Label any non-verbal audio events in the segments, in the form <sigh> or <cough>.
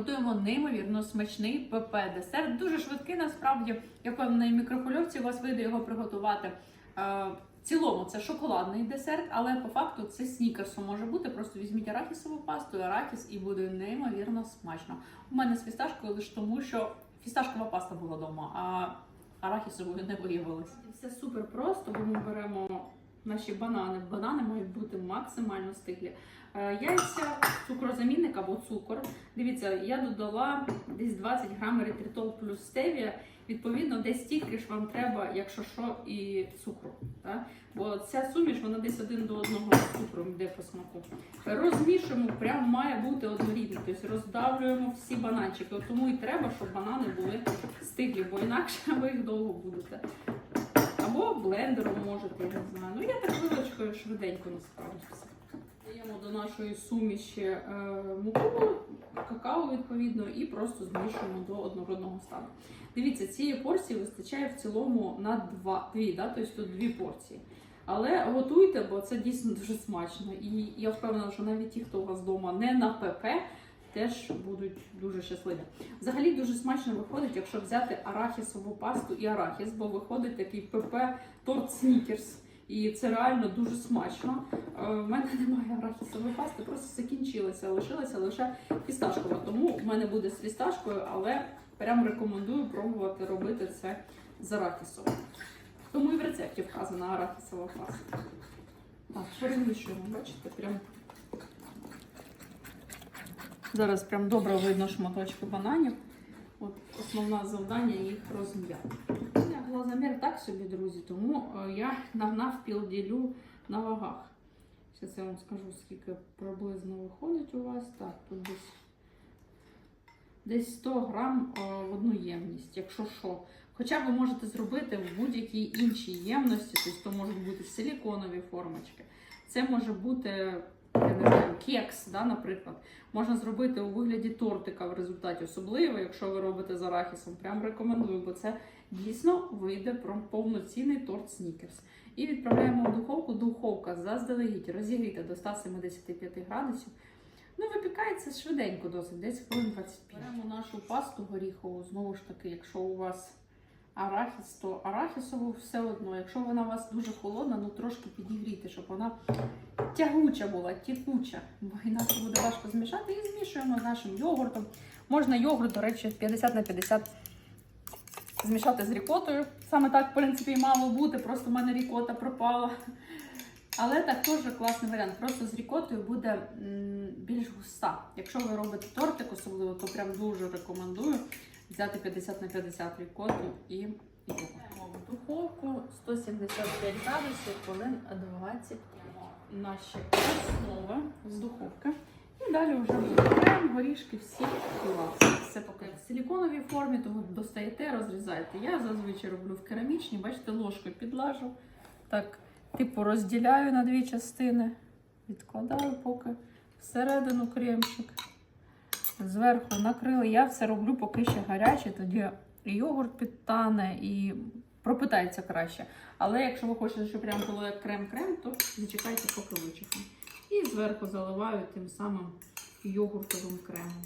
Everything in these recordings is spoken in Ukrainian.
готуємо неймовірно смачний ПП десерт. Дуже швидкий, насправді, як в на мікрохвильовці у вас вийде його приготувати. Е, В цілому це шоколадний десерт, але по факту це снікерсом може бути. Просто візьміть арахісову пасту, арахіс і буде неймовірно смачно. У мене з фісташкою лише тому, що фісташкова паста була вдома, а арахісової не виявилось. Все супер просто, бо ми беремо наші банани. Банани мають бути максимально стиглі. Е, Яйця, цукрозамінник або цукор. Дивіться, я додала десь 20 грам еритритол плюс стевія. Відповідно, десь стільки ж вам треба, якщо що, і цукру. Так? Бо ця суміш вона десь один до одного з цукром йде по смаку. Розмішуємо, прям має бути однорідно. Тобто роздавлюємо всі бананчики. Тому і треба, щоб банани були стиглі, бо інакше <laughs> ви їх довго будете. Або блендером можете, я не знаю. Ну я так вилочкою швиденько насправді все. Даємо до нашої суміші е, муку, какао відповідно, і просто змішуємо до однородного стану. Дивіться, цієї порції вистачає в цілому на два, дві, да? тобто тут дві порції. Але готуйте, бо це дійсно дуже смачно. І я впевнена, що навіть ті, хто у вас вдома не на ПП, теж будуть дуже щасливі. Взагалі дуже смачно виходить, якщо взяти арахісову пасту і арахіс, бо виходить такий ПП торт снікерс. І це реально дуже смачно. Е, В мене немає арахісової пасти, просто закінчилася, лишилася лише фісташкова. Тому в мене буде з фісташкою, але прям рекомендую пробувати робити це з арахісом. Тому і в рецепті вказана арахісова паста. Так, перемішуємо, бачите, прям. Зараз прям добре видно шматочки бананів. От основне завдання їх розм'яти. Я глазомір так собі, друзі, тому е, я на навпіл ділю на вагах. Зараз я вам скажу, скільки приблизно виходить у вас. Так, тут десь, десь 100 грам е, в одну ємність, якщо що. Хоча ви можете зробити в будь-якій іншій ємності, тобто то можуть бути силіконові формочки. Це може бути, я не знаю, кекс, да, наприклад. Можна зробити у вигляді тортика в результаті, особливо, якщо ви робите з арахісом. Прям рекомендую, бо це дійсно вийде про повноцінний торт снікерс. І відправляємо в духовку. Духовка заздалегідь розігріта до 175 градусів. Ну, випікається швиденько досить, десь хвилин 25. Беремо нашу пасту горіхову, знову ж таки, якщо у вас арахіс, то арахісову все одно. Якщо вона у вас дуже холодна, ну трошки підігрійте, щоб вона тягуча була, тікуча, бо інакше буде важко змішати. І змішуємо з нашим йогуртом. Можна йогурт, до речі, 50 на 50 змішати з рікотою. Саме так, в принципі, і мало бути, просто в мене рікота пропала. Але так теж класний варіант. Просто з рікотою буде більш густа. Якщо ви робите тортик особливо, то прям дуже рекомендую взяти 50 на 50 рікоту і. В духовку 175 градусів, хвилин 20 наші основи з духовки. І далі вже крем, горішки, всі класи. Все поки в силіконовій формі, тому достаєте, розрізаєте. Я зазвичай роблю в керамічній, бачите, ложкою підлажу. Так, типу розділяю на дві частини, відкладаю поки всередину кремчик. Зверху накрили. Я все роблю поки ще гаряче, тоді йогурт підтане і пропитається краще. Але якщо ви хочете, щоб прям було як крем-крем, то зачекайте, поки вичахне. І зверху заливаю тим самим йогуртовим кремом.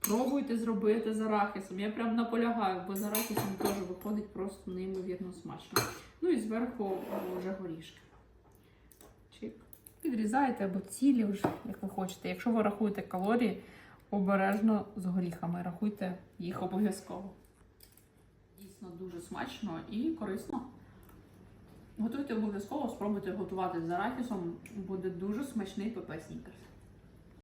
Пробуйте зробити з арахісом. Я прям наполягаю, бо з арахісом теж виходить просто неймовірно смачно. Ну і зверху вже горішки. Чик. Підрізаєте або цілі, вже, як ви хочете. Якщо ви рахуєте калорії, обережно з горіхами. Рахуйте їх обов'язково. Дійсно дуже смачно і корисно. Готуйте обов'язково, спробуйте готувати з арахісом. Буде дуже смачний ПП снікерс.